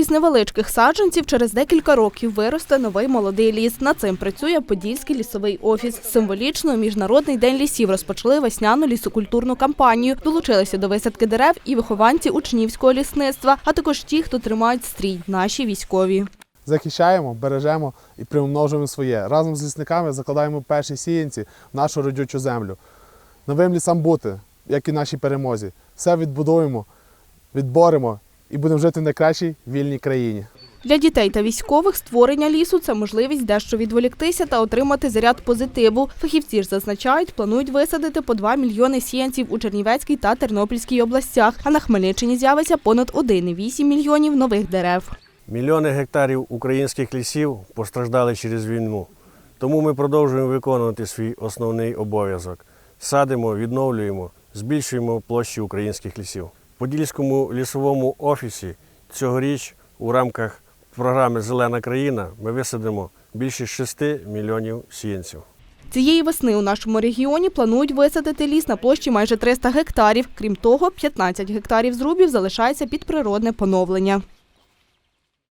Із невеличких саджанців через декілька років виросте новий молодий ліс. Над цим працює Подільський лісовий офіс. Символічно Міжнародний день лісів розпочали весняну лісокультурну кампанію. Долучилися до висадки дерев і вихованці учнівського лісництва, а також ті, хто тримають стрій, наші військові. захищаємо, бережемо і примножуємо своє. Разом з лісниками закладаємо перші сіянці в нашу родючу землю. Новим лісам бути, як і нашій перемозі. Все відбудуємо, відборемо і будемо жити в найкращій вільній країні. Для дітей та військових створення лісу це можливість дещо відволіктися та отримати заряд позитиву. Фахівці ж зазначають, планують висадити по 2 мільйони сіянців у Чернівецькій та Тернопільській областях. А на Хмельниччині з'явиться понад 1,8 мільйонів нових дерев. Мільйони гектарів українських лісів постраждали через війну. Тому ми продовжуємо виконувати свій основний обов'язок. Садимо, відновлюємо, збільшуємо площі українських лісів. Подільському лісовому офісі цьогоріч у рамках програми Зелена країна ми висадимо більше 6 мільйонів сіянців. Цієї весни у нашому регіоні планують висадити ліс на площі майже 300 гектарів. Крім того, 15 гектарів зрубів залишається під природне поновлення.